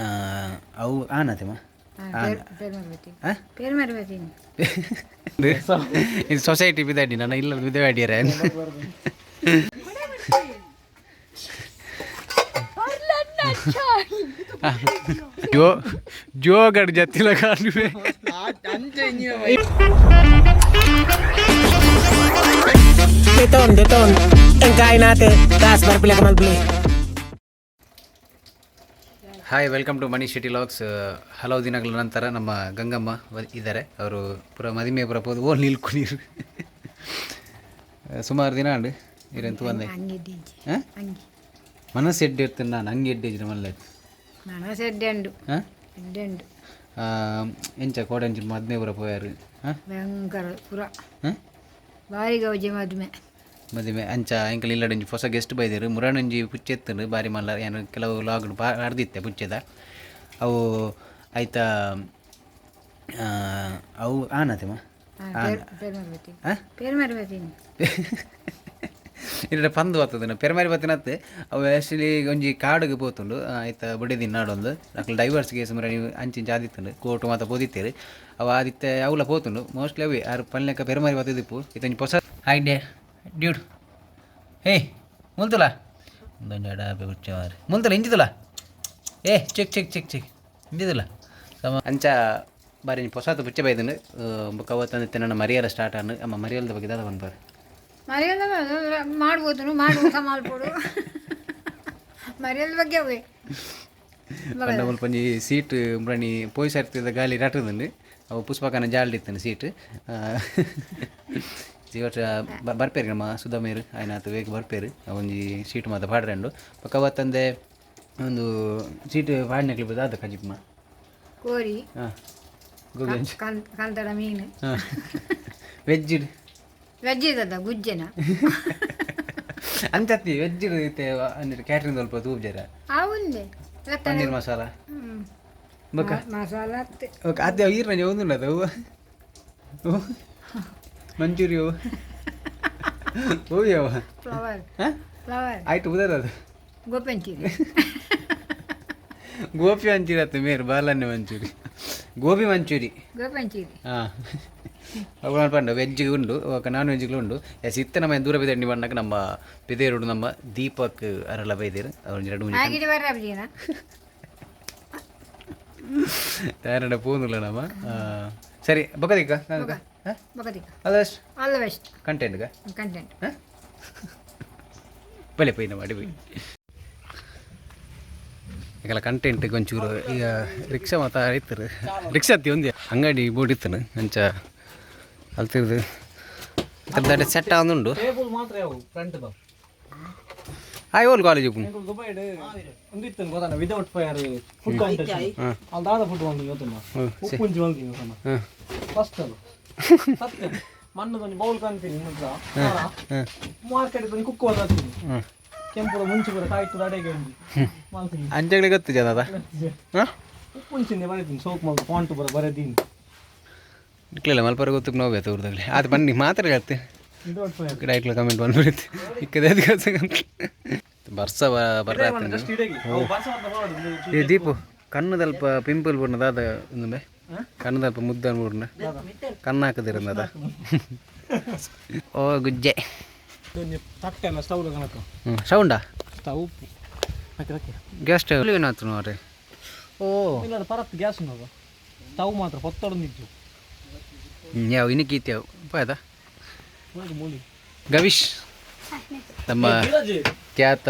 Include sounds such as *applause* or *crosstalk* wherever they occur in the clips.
ಆ ಓ ಆ ನಾತಿ ಮ ಹ್ ಹ್ ಹೆಸರು ಇಲ್ಲ ಬಿಡದೇ ಐರೆ ನಿಮಗ್ ಬರದು ಹೊರಲ್ಲ ನಾಚಾ ಯೋ ಯೋ ಗರ್ ಜಾತಿ ಲಗಾಲು ವೇ ಆ ತಂ ಜ hi welcome to money city logs ಹಲವು ದಿನಗಳ ನಂತರ ನಮ್ಮ ಗಂಗಮ್ಮ ಇದ್ದಾರೆ. ಅವರು ಪುರ ಮದಿಮೆ ಪುರ ಪೋದು ಓ ನಿಲ್ಕು ನೀರು *laughs* ಸುಮಾರು ದಿನ ಅಂಡು ಇರಂತೂ ಬಂದೆ ಮನಸ್ಸು ಎಡ್ಡೆ ಇರ್ತೀನಿ ನಾನು ಹಂಗೆ ಎಡ್ಡೆ ಇದ್ರೆ ಮನೇಲಿ ಮನಸ್ಸು ಎಡ್ಡೆ ಅಂಡು. ಎಡ್ಡೆ ಅಂಡು. ಎಂಚ ಕೋಡೆ ಹದಿನೈದು ಪುರ ಪೋಯಾರು ಹಾಂ? ಭಯಂಕರ ಪುರ. ಹಾಂ? ಬಾಯಿಗೆ ಮದುವೆ ಮದುವೆ ಅಂಚ ಎಂಕಲ್ ಇಲ್ಲಡೊಂಜಿ ಹೊಸ ಗೆಸ್ಟ್ ಬೈದರು. ಮುರಾಣೊಂಜಿ ಪುಚ್ಚೆತ್ತುಂಡು ಬಾರಿ ಮಲ್ಲ. ಏನು ಕೆಲವು ಲಾಗ್ಡು ಬಾ ಆಡ್ದಿತ್ತೆ ಪುಚ್ಚೆದ. ಅವು ಆಯ್ತಾ ಅವು ಆನತೆಮ್ಮ? ಇಲ್ಲ ಪಂದು ಬರ್ತದನ ಪೆರಮಾರಿ ಬತ್ತಿನತ್ತೆ ಅವು ಆ್ಯಕ್ಚುಲಿ ಒಂಜಿ ಕಾಡುಗೆ ಪೋತುಂಡು. ಆಯ್ತ ಬಡಿದಿನ ನಾಡೊಂದು. ನಕಲ್ ಡೈವರ್ಸ್ ಕೇಸ್ ಮರ ನೀವು ಅಂಚಿಂಚ ಆದಿತ್ತುಂಡು ಕೋರ್ಟ್ ಮಾತ ಪೋದಿತ್ತೇರು. ಅವು ಆದಿತ್ತೆ ಅವಲ ಪೋತುಂಡು. ಮೋಸ್ಟ್ಲಿ ಅವೇ. ಯಾರು ಪಲ್ಲೆಕ್ಕ ಪೆರಮಾರಿ ಬತ್ತಿದ್ದಿಪ್ಪು ಇದೊಂದು ಹೊಸ ಐಡಿಯಾ ಡ್ಯೂಡ್ ಹೇ ಮುಲ್ತಲ ಒಂದೊಂದು ಎಡ ಬಿಟ್ಟವಾರಿ ಮುಲ್ತಲ್ಲ ಹಿಂದಿದಲ್ಲ? ಏ ಚಿಕ್ ಚಿಕ್ ಚಿಕ್ ಚಿಕ್ ಹಿಂದಿದಲ್ಲ? ಸಮ ಅಂಚ ಬಾರಿ ಪೊಸಾತು ಬುಚ್ಚೆ ಬೈದನು. ಬುಕ್ ಅವತ್ತಂದು ತಿನ್ನೋಣ ಮರಿಯಲ್ಲ ಸ್ಟಾರ್ಟ್ ಅನ್ನು ಅಮ್ಮ ಮರಿಯಲ್ದ ಬಗ್ಗೆ ಇದಾದ ಬಂದು ಬಾರಿ. ಮರಿಯಲ್ದ ಮಾಡ್ಬೋದು ಮಾಡ್ಬೋದು ಮಾಡ್ಬೋದು. ಮರಿಯಲ್ ಬಗ್ಗೆ ಅವೇ ಪಂಡ ಮುಲ್ಪ ಸೀಟ್ ಮುರಣಿ ಪೋಯಿ ಸರ್ತಿದ ಗಾಲಿ ರಟದಂಡು ಅವು ಪುಷ್ಪಕನ ಜಾಲ್ಡಿತ್ತನು ಸೀಟ್. ಇವತ್ತು ಬರ್ಪೇರು ನಮ್ಮ ಸುಧಾಮೇರು ಆಯ್ನ ಆತು ವೇಗ ಬರ್ಪೇರು ಒಂಜಿ ಸೀಟ್ ಮಾತ ಪಾಡ್ರಂಡು ಪಕ್ಕ ಅವತ್ತಂದೆ ಒಂದು ಸೀಟ್ ಪಾಡ್ನಕ್ಲಿ ಬದ ಅದ ಕಜಿಪ್ಮ ಕೋರಿ ಹಾಂ ಗೋಬಿ ಹಂಚಿ ಕಂ- ಕಂತಡ ಮೀನು ಹಾಂ ವೆಜ್ ವೆಜ್ ಇದ್ದದ ಗುಜ್ಜೆನ ಅಂಚತ್ತಿ ವೆಜ್ ಇರುತ್ತೆ ಅಂದ್ರೆ ಕ್ಯಾಟ್ರಿಂಗ್ ಸ್ವಲ್ಪ ತೂಬ್ ಜರ అవుంది ಪನ್ನೀರ್ ಮಸಾಲ ಬೊಕ್ಕ మసాలా ಓಕೆ ಅದೇ ಈರ್ನ ಒಂದು ಅದು ಮಂಚೂರಿ ಓಯವ ಫ್ಲವರ್ ಫ್ಲವರ್ ಆಯ್ತು ಉದರ್ ಅದು ಗೋಪಿ ಮಂಚೂರಿ ಗೋಪಿ ಮಂಚೂರಿ ಆಯ್ತು ಮೇರು ಬಾಲನ್ನೆ ಮಂಚೂರಿ ಗೋಬಿ ಮಂಚೂರಿ ಗೋಬಿ ಮಂಚೂರಿ ಹಾಂ ಅವು ಪಂಡು ವೆಜ್ ಉಂಡು ನಾನ್ ವೆಜ್ಗಳು ಉಂಡು ಸಿತ್ತ ನಮ್ಮ ದೂರ ಬೈದಂಡಿ பண்ணாக்க நம்ம பிதேரோடு நம்ம தீபக் அரல பைதேர் அவர் ரெண்டு மணி ஆகிட்டு வர அப்படினா தயாரட போதுல நம்ம சரி பக்கதிக்கா ఒకటి ಅದಷ್ಟು ఆల్ ద బెస్ట్ ಕಂಟೆಂಟ್ಗ కంటెంట్ ಬಲೆ ಪೈನ ಮಾಡಿ ಬೈ ಈಗೆಲ್ಲ ಕಂಟೆಂಟ್ಗೆ ಒಂಚೂರು ಈಗ ರಿಕ್ಷಾ ಮಾತ ಐತರು ರಿಕ್ಷಾ ಹತ್ತಿ ಒಂದೇ ಅಂಗಡಿ ಬೋರ್ಡ್ ಇತ್ತನು ಅಂಚ ಅಲ್ತಿರ್ದು ಇದ್ರ ಸೆಟ್ ಆಗುಂಡು Table ಮಾತ್ರ ಯಾವು front the I whole college ಉಪ್ಪು ದುಬೈಡ್ ಒಂದಿತ್ತು ಗೊತ್ತಾನ ವಿದೌಟ್ ಫೈರ್ ಫುಡ್ ಕಾಂಟೆಸ್ಟ್ ಅಲ್ಲಿ ದಾದ ಫುಡ್ ಒಂದು ಇವತ್ತಮ್ಮ ಉಪ್ಪುಂಜಿ ಒಂದು ಇವತ್ತಮ್ಮ ಹಾಂ ಫಸ್ಟ್ ಅದು ಸತ್ಯ ಮಣ್ಣದೊಂದು ಬೌಲ್ ಕಾಣ್ತೀನಿ ಮಾರ್ಕೆಟ್ ಒಂದು ಕುಕ್ಕು ಒಂದು ಕೆಂಪು ಮುಂಚೆ ಬರ ಕಾಯ್ತು ಅಡೆಗೆ ಮಾಡ್ತೀನಿ. ಅಂಜಗಳಿಗೆ ಗೊತ್ತು ಜನ ಅದ ಉಪ್ಪು ಉಪ್ಪುಂಚಿಂದೆ ಬರೀತೀನಿ ಸೋಪ್ ಮಾಡಿ ಫಾಂಟ್ ಬರ ಬರೆದೀನಿ. ಇಟ್ಲಿಲ್ಲ ಮಲ್ಪರ ಗೊತ್ತಿಗೆ ನೋವು ಆಯ್ತು ಊರದಲ್ಲಿ. ಅದು ಬನ್ನಿ ಮಾತ್ರ ಹೇಳ್ತೆ. ಗಿಡ ಇಟ್ಲ ಕಮೆಂಟ್ ಬಂದ್ಬಿಡುತ್ತೆ ಇಕ್ಕದ ಬರ್ಸ ಬರ್ರ ಜಸ್ಟ್ ಇಡಗಿ ಬರ್ಸ ಈ ದೀಪು ಕಣ್ಣದಲ್ಪ ಪಿಂಪಲ್ ಬurnದ ಒಂದು ಕಣ್ಣದಲ್ಪ ಮುದ್ದ ಮೂರ್ನ ಕಣ್ಣು ಹಾಕದಿರಂದ ಓ ಗುಜ್ಜೆ. ತಟ್ಟೆ ಸ್ಟೌ ಸ್ಟವ್ ಕಣಕ ಹ್ಞೂ ಸೌಂಡಾ ಗ್ಯಾಸ್ ಸ್ಟವ್ ಏನಾಯ್ತು ನೋಡ್ರಿ? ಓ. ಇಲ್ಲ ಪರತ್ ಗ್ಯಾಸ್ ನೋಡು. ಸ್ಟವ್ ಮಾತ್ರ ನಿಂತು. ಯಾವ ಇನ್ನಕ್ಕೆ ಇತ್ಯಾವ ಪಾಯ್ದ ಗವಿಶ್ ನಮ್ಮ ಖ್ಯಾತ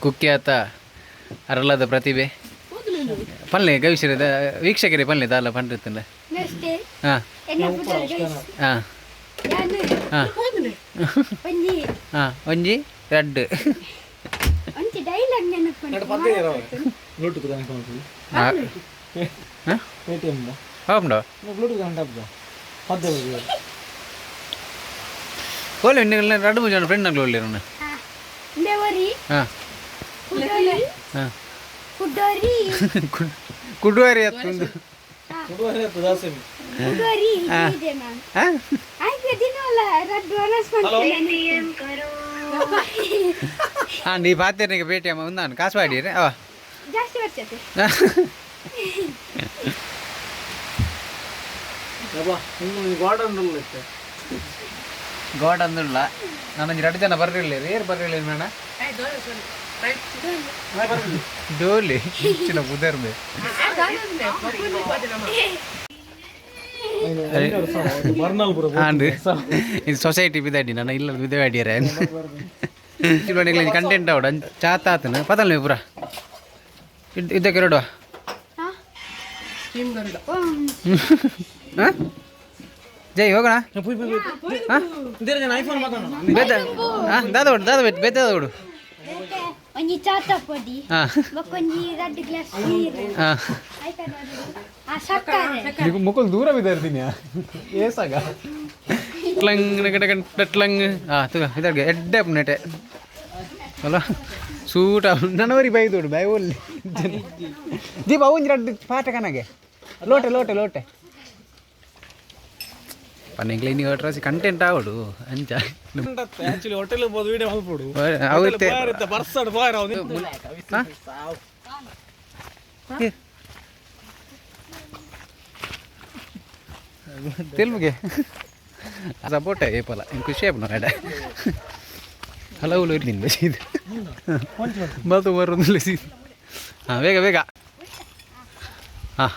ಕುಖ್ಯಾತ ಅರಳದ ಪ್ರತಿಭೆ. ಪಲ್ಲೆ ಗವಿಶ್ರೀದ ವೀಕ್ಷಕರೇ ಪಲ್ಲೆ ದಾಲ ಪಂಡಿರ್ತಂಡ ನೆಕ್ಸ್ಟ್ ಹಾಂ ಎನ್ನ ಪುಟ್ಟರ ಗೈಸ್ ಹಾಂ ಯಾನು ಹಾಂ ಒಂಜಿ ಹಾಂ ಒಂಜಿ ರೆಡ್ ಒಂಜಿ ಡೈಲಾಗ್ ನೆನಪು ಬ್ಲೂಟೂತ್ ಕನೆಕ್ಟ್ ಮಾಡ್ತೀವಿ ಹಾಂ ಪೇ ಟಿ ಎಂ ಹೋಗ್ಬಿಡು ಬ್ಲೂಟೂತ್ ಕುಡೋರಿ. ಕುಡೋರಿ ಇದೆ ಮ್ಯಾಮ್ ಆಯ್ತು ದಿನವಲ್ಲ ಹಾಂ ನೀ ಬಾತೇನಿಗೆ ಭೇಟಿ ಅಮ್ಮ ನಾನು ಕಾಸು ಮಾಡಿರಿ ಅವ. ಜಾಸ್ತಿ ಬರ್ತೈತೆ ಗಾರ್ಡನ್ ಗೋಡ್ ಅಂದಿಲ್ಲ ಎರಡು ಜನ ಬರ್ರಿಲ್ಲ ಏರ್ ಬರ್ರಿಲ್ಲ ಮೇಡ ಡೋಲಿ ಬರ್ನಲ್ ಬರೋ ಆಂಡು ಇದು ಸೊಸೈಟಿ ಬಿದಾಡಿ ನಾನು ಇಲ್ಲ ಬಿದಾಡಿಯರ ಕಂಟೆಂಟ್ ಅವಡ ಚಾತ ಆತನ. ಪದಲ್ ನೀವು ಪುರ? ಇದಕ್ಕೆ ಎರಡುವ ಹಾಂ? ಜೈ ಹೋಗೋಣ? ಹಾಂ? ದಾದ ಹೊಡು ದಾದ ಬಿಟ್ಟು ಬೇದ ಹೊಡು ಒಂಜಿ ಚಾತ ಪೊಡಿ ಬೊಕೊಂಜಿ ರಡ್ಡ್ ಗ್ಲಾಸ್ ನೀರು. ಆಯ್ತಾ ಆ ಸಕ್ಕರೆ. ನಿಮಗೆ ಮುಕ್ಕಲು ದೂರ ಬಿದ್ದಾರ್ತೀನಿ ಏಸಾಗ ಟ್ಲಂಗ್ ನಗಡಗನ್ ಟಟ್ಲಂಗ್ ಆ ತುಗ ಇದರ್ಗೆ ಎಡ್ಡೆ ಅಪ್ನೆಟೆ ಅಲ್ಲ ಸೂಟ ನನವರಿ ಬೈ ದೊಡ್ಡ ಬೈ ಒಲ್ಲಿ ದೀಪ ಅವನ್ ರಡ್ಡ್ ಪಾಠ ಕನಗೆ ಲೋಟೆ ಲೋಟೆ ಲೋಟೆ. ಪನ್ನೆಂಗ್ಲ ನೀವು ಒಟ್ರಾಸಿ ಕಂಟೆಂಟ್ ಆವಡು ಅಂಚ ಆಕ್ಚುಲಿ ಹೋಟೆಲ್ ಹೋಗೋದು ವಿಡಿಯೋ ಮಾಡ್ಬಿಡು ಅವತ್ತೆ ಬರ್ಸಡ್ ಬಾರ್ ಅವನು ತೆಲುಗುಗೆ ಸಪೋರ್ಟ್ ಏ. ಇಂಕು ಶೇಪ್ ನೋಡ ಹಲವು ನಿನ್ ಬಸಿದ ಮತ್ತು ಬರೋದಿಲ್ಲ ಸೀದ್ ಹಾಂ ಬೇಗ ಬೇಗ. ಹಾಂ.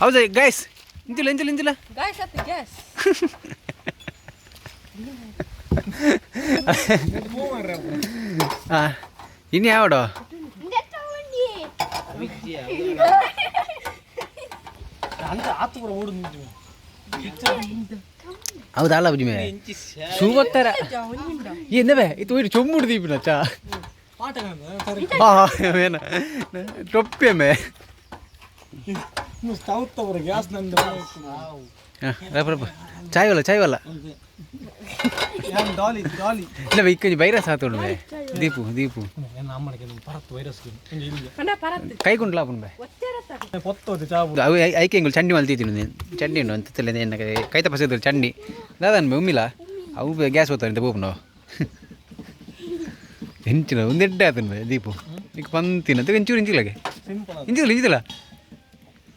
ಹೌದಾ ಗೈಸ್ ಇಂಜಿಲ್ಲ ಇಂಜಿಲ್ಲ ಇಂಜಿಲ್ಲ ಗಾಯ್ಸ್ ಹತ್ತಿ ಗ್ಯಾಸ್ ಹಾಂ ಇನ್ನು ಯಾವಡು ತಗೊಂಡಿ ಅಂತ ಆತು ಕೂಡ ಓಡು ನಿಂತು ಹೌದಾ ಅಲ್ಲ ಬುಜಿ ಮೇ ಸೂವತ್ತರ ಏನವೇ ಇದು ಇಟ್ಟು ಚೊಮ್ಮುಡು ದೀಪಿನ ಚಾ ಪಾಠ ಹಾಂ ಮೇನ ಟೊಪ್ಪೆ ಮೇ ನೀವು ತವತ್ತವರ ಗ್ಯಾಸ್ ನಂದು ಹಾಂ ರಪ್ಪ ರಪ್ಪ ಚಾಯ್ ವಲ್ಲ ಚಾಯ್ ವಲ್ಲ ಯಾನ್ ಡಾಲಿ ಡಾಲಿ ಇಲ್ಲ ಇಕ್ಕಂಜಿ ಬೈರಸ್ ಆತೋಡು ಬೇ ದೀಪು. ದೀಪು ಕೈ ವೈರಸ್ ಬೇ ಅವು ಐಕೆ ಇಂಗುಲು ಚಂಡಿ ಮಲ್ತಿದ್ದೀನಿ ನೀನು. ಚಂಡಿ ಉಂಡು ಅಂತ ತಲೆ ಎನ್ನ ಕೈತ ಪಸಿದ್ರು ಚಂಡಿ. ದಾದನ್ ಬೇ ಉಮ್ಮಿಲ್ಲ ಅವು ಗ್ಯಾಸ್ ಓದ್ತಾರೆ ಬೋಪು ನಾವು ಹೆಂಚಿನ ಒಂದು ಎಡ್ಡೆ ಆತನ ಬೇ ದೀಪು. ಈಗ ಪಂತಿನ ಅಂತ ಇಂಚೂರು ಇಂಚಿಲ್ಲಗೆ ಸಿಂಪಲ್ ಇಂಚಿಲ್ಲ ಇಂಚಿಲ್ಲ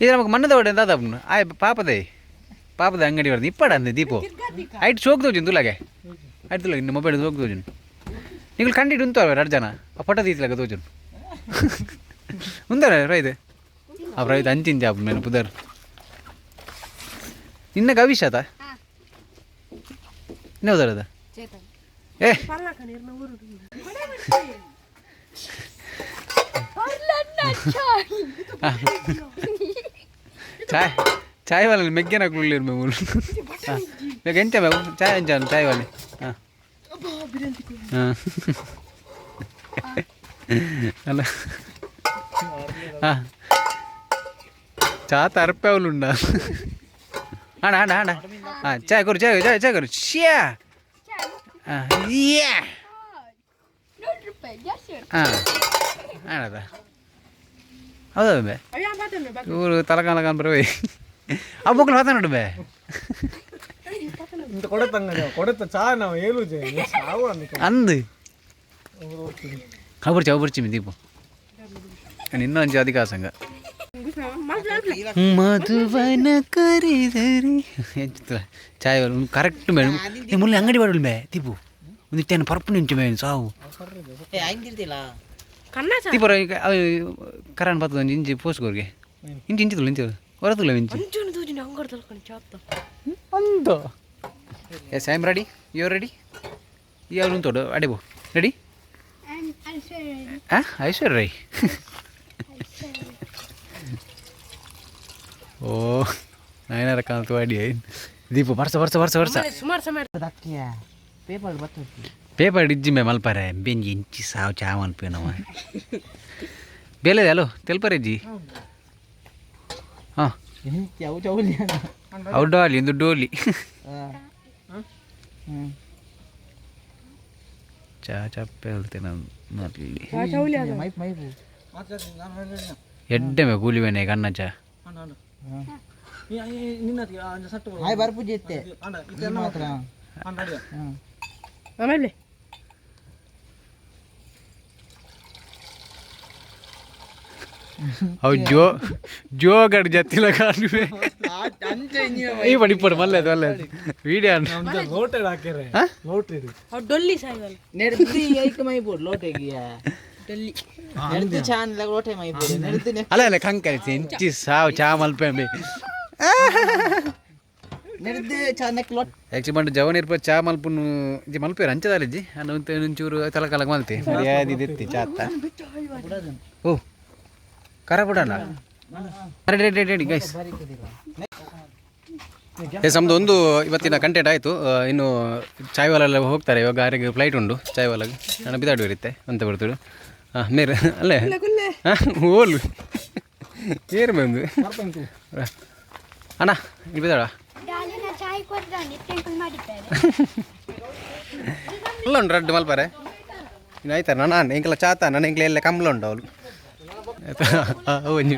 ಇದು ನಮಗೆ ಮಣ್ಣದ ಒಡೆ ದಾದ ಆಯ್ ಪಾಪದೇ ಪಾಪದ ಅಂಗಡಿ ಬರ್ದು ಇಪ್ಪಡ ಅಂದೆ ದೀಪು ಐಟ್ ಸೋಕ್ ದೋಜಿನ್ ತುಲಾಗೆ ಐಟ್ ತುಲಾಗ ಇನ್ನು ಮೊಬೈಲ್ ಸೋಕ್ ದೋಜಿನ್ ನೀವು ಕಂಡಿಟ್ಟು ಉಂಟು ಅವ್ರು ಎರಡು ಜನ ಆ ಪಟ ದೀಸಲಾಗ ದೋಜನ್ ಉಂದಾರ ರೈದೆ ಅವ್ರ ರೈತ ಅಂಚಿಂಚ ಅಪ್ಪ ಮೇಲೆ ಪುದರ್ ನಿನ್ನ ಗವಿಷಾತ ಇನ್ನೋದರದ ಏ ಚಾಯ್ ಚಾಯ್ ವಾಲ ಮೆಗ್ಗೆನ ಹಾಕ್ಲಿರ್ ಮೇ ಮೂಲ ಮೆಗ್ ಎಂಚ ಮೇ ಚಾಯ್ ಎಂಚ ಚಾಯ್ ವಾಲೆ ಹಾಂ ಹಾಂ ಅಲ್ಲ ಹಾಂ ಚಾ ತರಪೆ ಅವಳು ಉಂಡ ಆಡ ಆಡ ಆಡ ಹಾಂ ಚಾಯ್ ಕೊರು ಚಾಯ್ ಚಾಯ್ ಚಾಯ್ ಕೊರು ಶ್ಯಾ ಹಾಂ ಯಾ ಹಾಂ ಆಡದ ಹೌದಾ ಬೇ? ಇವರು ತಲಕಾಲ ಕಾನ್ಬರವೇ ಆ ಬುಕ್ಲು ಮಾತಾ ನೋಡು ಬೇ. ಇಂತ ಕೊಡತಂಗ ಕೊಡತ ಚಾ ನಾವು ಹೇಳು ಸಾವು ಅನ್ನಕ್ಕೆ ಅಂದು. ಅವರ್ಚಿ ಅವರ್ಚಿ ಮಿ ದೀಪು. ನಿನ್ನ ಅಂಚೆ ಅಧಿಕಾಸಂಗ ಮಧುವನ ಕರಿದರಿ. ಚಾಯ್ ಕರೆಕ್ಟ್ ಮೇಡಮ್ ನೀ ಮುಳ್ಳಿ ಅಂಗಡಿ ಬಾಡಲ್ ಮೇ ದೀಪು. ಒಂದು ಇತ್ತೇನು ಪರ್ಪು ಸಾವು ದೀಪರ ಕರಾನ್ ಬರ್ತದ ಒಂದು ಇಂಚಿ ಪೋಸ್ಗೋರ್ಗೆ ಇಂಚಿ ಇಂಚಿದಲ್ಲ ಇಂಚಿ ಹೊರತಲ್ಲ ಇಂಚಿ ಅಂತ yes I am ready you ready ಯಾರು ತೋಡು ಅಡೆಬೋ ರೆಡಿ ಹಾಂ ಐಶ್ವರ್ಯ ರೈ ಓ ನಾಯನಾರ ಕಾಣ್ತು ಅಡಿ ದೀಪ ಬರ್ಸ ಬರ್ಸ ಬರ್ಸ ಬರ್ಸ ಸುಮಾರು ಸಮಯ ಪೇಪರ್ ಬರ್ತದೆ ಪೇಪರ್ ಇಜ್ಜಿಮೆ ಮಲ್ಪರೆ, ಬೆಂಜಿ ಇಂಚಿ ಸಾವು ಚಾ ಮಲ್ಪೇನವ ಬೇಲೆ ಅಲೋ ತೆಲ್ಪರೆಜ್ಜಿ ಹಾಂ. ಎಂತ ಅವು ಡಾಲಿ ಒಂದು ಡೋಲಿ. ಚಾ, ಚಪ್ಪೆ ಹೇಳ್ತೇನೆ ನಾನು ಮೈಪ್ ಮೈಪು ಎಡ್ಡೆಮೆ ಕೂಲಿವೆನೆ ಕಣ್ಣ ಚಾ. ಮಾತ್ರ ಹ್ಞೂ ಆಮೇಲೆ. ಅವು ಜೋ ಜೋಗಡ್ ಜತ್ತಿಲ ಕಾಣುವೆ ಈ ಪಡಿ ಪಡು ಮಲ್ಲೆದು ಮಲ್ಲೆದು ವಿಡಿಯೋ ಲೋಟೆಡ್ ಹಾಕ್ಯಾರೆ. ಹಾ? ಇದು. ಡೊಲ್ಲಿ ಸಾಯಿವಲ್ಲ. ನೆಡ್ದಿ *laughs* ಐಕ ಮೈಪುಡ್ ಲೋಟೆಗಿಯ ಡೊಲ್ಲಿ. ನೆಡ್ದಿ ಚಾನ್ ಲೋಟೆ ಮೈಪುಡ್ ನೆಡ್ದಿ ಅಲ್ಲ ಅಲ್ಲ ಕಂಕರಿ ಇಂಚಿ ಸಾವು ಚಾ ಮಲ್ಪೆ ನೆಡ್ದಿ ಚಾನ್ ಲೋಟ್ ಆಕ್ಚುಲಿ ಜವನ್ ಇರ್ಪ ಚಾ ಮಲ್ಪುನು ಇಜ್ಜಿ ಮಲ್ಪೇರು ಅಂಚದಾಲ ಇಜ್ಜಿ ಅನ್ನ ಒಂತೆ ಒಂಚೂರು ತಲ ಕಲಕ ಮಲ್ತಿ. ಮರ್ಯಾದಿ ದಿತ್ತಿ ಚಾ ಅತ್ತ. ಓ. ಕರ ಬಿಡೋಣ ready ready ready guys yes ನಮ್ದು ಒಂದು ಇವತ್ತಿನ ಕಂಟೆಂಟ್ ಆಯಿತು. ಇನ್ನು ಚಾಯ್ವಾಲೆಲ್ಲ ಹೋಗ್ತಾರೆ. ಇವಾಗ ಯಾರಿಗೆ ಫ್ಲೈಟ್ ಉಂಟು. ಚಾಯ್ವಾಲಾಗ. ನಾನು ಬಿದಾಡು ಇರುತ್ತೆ ಅಂತ ಬಿಡ್ತಾడు ಹಾಂ ಮೇರೆ. ಅಲ್ಲೇ? ಹಾಂ ಓಲ್ ಏರು ಬಂದು ಅಣ್ಣ ಇಲ್ಲಿ ಬಿದಾಡ ಅಲ್ಲ ಉಂಟು ರೆಡ್ ಮಲ್ಪಾರೆ. ಇನ್ನು ಆಯ್ತಾ? ನಾನು ಎಂಕಲ ಚಾತ? ನನ್ನ ಎಂಕ್ಲ ಎಲ್ಲ ಕಂಬಳ ಉಂಟು ಅವಳು. ಒಂಜಿ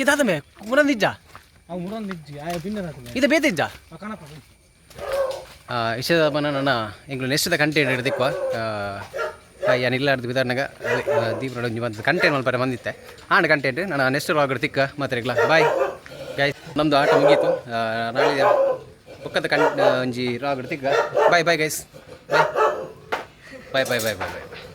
ಇದಾದ ಮೇ ಮುರಂದಿಜ್ಜ ಅವು ಮುರನ್ ನಿಜ್ಜಿ. ಆಯ ಪಿನ್ನ ಹಾಕಿದೆ ಇದು ಬೇತಿಜ್ಜ ಇಷ್ಟದ ನನ್ನ ಎಂಗ್ಳು ನೆಕ್ಸ್ಟ್ ಕಂಟೆಂಟ್ ಹಿಡಿದಿಕ್ವ ಯಾನ್ ಇಲ್ಲ ಹಿಡ್ದು ಬಿದಾರ್ನಾಗ ದೀಪ ಒಂಜಿ ಬಂದು ಕಂಟೆಂಟ್ ಮಲ್ಪರೆ ಬಂದಿತ್ತೆ. ಆಂಡ್ ಕಂಟೆಂಟ್ ನಾನು ನೆಕ್ಸ್ಟ್ ವಾಗಡ್ ತಿಕ್ಕ ಮಾತ್ರಿಗ್ಲ ಬಾಯ್ ಗಾಯ್ ನಮ್ಮದು ಆಟ ಮುಗೀತು. ನಾಳೆ ಪಕ್ಕದ ಕಂ ಒಂಜಿ ರಾಗಡ್ ತಿಕ್ಕ. ಬಾಯ್ ಬಾಯ್ ಗೈಸ್ ಬಾಯ್ ಬಾಯ್ ಬಾಯ್ ಬಾಯ್ ಬಾಯ್ ಬಾಯ್